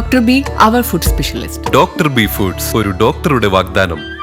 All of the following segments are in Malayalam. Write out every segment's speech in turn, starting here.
Doctor B our food specialist. Doctor B foods ഒരു ഡോക്ടറുടെ വാഗ്ദാനം.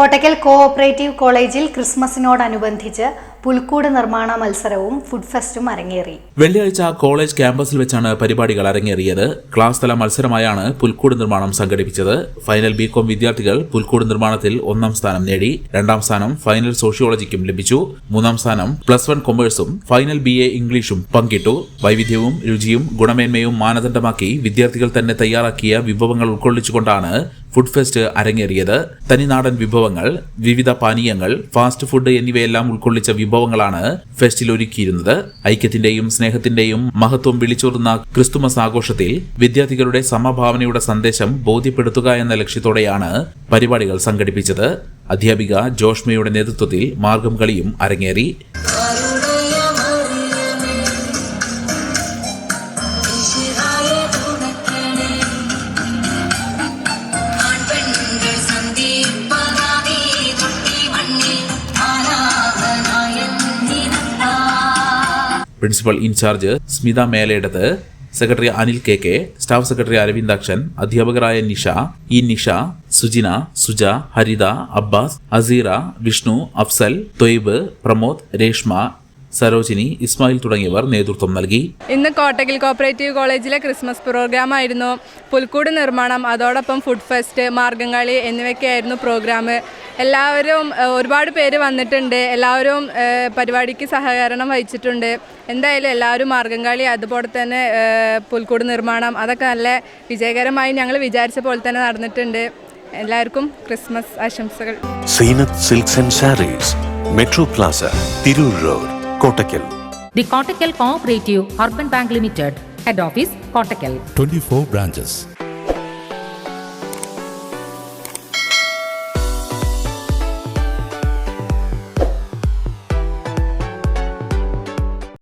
കോട്ടക്കൽ കോഓപ്പറേറ്റീവ് കോളേജിൽ ക്രിസ്മസിനോടനുബന്ധിച്ച് പുൽക്കൂട് നിർമ്മാണ മത്സരവും ഫുഡ് ഫെസ്റ്റും അരങ്ങേറി. വെള്ളിയാഴ്ച കോളേജ് ക്യാമ്പസിൽ വെച്ചാണ് പരിപാടികൾ അരങ്ങേറിയത്. ക്ലാസ് തല മത്സരമായാണ് പുൽക്കൂട് നിർമ്മാണം സംഘടിപ്പിച്ചത്. ഫൈനൽ ബി കോം വിദ്യാർത്ഥികൾ പുൽക്കൂട് നിർമ്മാണത്തിൽ ഒന്നാം സ്ഥാനം നേടി രണ്ടാം സ്ഥാനം ഫൈനൽ സോഷ്യോളജിക്കും ലഭിച്ചു. മൂന്നാം സ്ഥാനം പ്ലസ് വൺ കൊമേഴ്സും ഫൈനൽ ബി എ ഇംഗ്ലീഷും പങ്കിട്ടു. വൈവിധ്യവും രുചിയും ഗുണമേന്മയും മാനദണ്ഡമാക്കി വിദ്യാർത്ഥികൾ തന്നെ തയ്യാറാക്കിയ വിഭവങ്ങൾ ഉൾക്കൊള്ളിച്ചുകൊണ്ടാണ് ഫുഡ് ഫെസ്റ്റ് അരങ്ങേറിയത് തനിനാടൻ വിഭവങ്ങൾ വിവിധ പാനീയങ്ങൾ ഫാസ്റ്റ് ഫുഡ് എന്നിവയെല്ലാം ഉൾക്കൊള്ളിച്ച വിഭവങ്ങളാണ് ഫെസ്റ്റിൽ ഒരുക്കിയിരുന്നത്. ഐക്യത്തിന്റെയും സ്നേഹത്തിന്റെയും മഹത്വം വിളിച്ചോതുന്ന ക്രിസ്തുമസ് ആഘോഷത്തിൽ വിദ്യാർത്ഥികളുടെ സമഭാവനയുടെ സന്ദേശം ബോധ്യപ്പെടുത്തുക എന്ന ലക്ഷ്യത്തോടെയാണ് പരിപാടികൾ സംഘടിപ്പിച്ചത്. അധ്യാപിക ജോഷ്മയുടെ നേതൃത്വത്തിൽ മാർഗം കളിയും അരങ്ങേറി. Principal in charge Smitha Melethath secretary Anil K K staff secretary Aravindakshan അധ്യാപകരായ നിഷ ഇ നിഷ സുജിന സുജ ഹരിത അബ്ബാസ് അസീറ വിഷ്ണു അഫ്സൽ തൊയ്ബ് പ്രമോദ് രേഷ്മ സരോജിനി ഇസ്മായിൽ തുടങ്ങിയവർ നേതൃത്വം നൽകി. ഇന്ന് കോട്ടക്കൽ കോപ്പറേറ്റീവ് കോളേജിലെ ക്രിസ്മസ് പ്രോഗ്രാം ആയിരുന്നു പുൽക്കൂട് നിർമ്മാണം അതോടൊപ്പം ഫുഡ് ഫെസ്റ്റ് മാർഗംകളി എന്നിവയൊക്കെയായിരുന്നു പ്രോഗ്രാം എല്ലാവരും ഒരുപാട് പേര് വന്നിട്ടുണ്ട്. എല്ലാവരും പരിപാടിക്ക് സഹകരണം വഹിച്ചിട്ടുണ്ട്. എന്തായാലും എല്ലാവരും മാർഗംകളി അതുപോലെ തന്നെ പുൽക്കൂട് നിർമ്മാണം അതൊക്കെ നല്ല വിജയകരമായി ഞങ്ങൾ വിചാരിച്ച പോലെ തന്നെ നടന്നിട്ടുണ്ട്. എല്ലാവർക്കും ക്രിസ്മസ് ആശംസകൾ. Zeenath silks and sarees metro plaza Tirur road Kottakkal. The Kottakkal cooperative urban bank limited head office Kottakkal. 24 branches.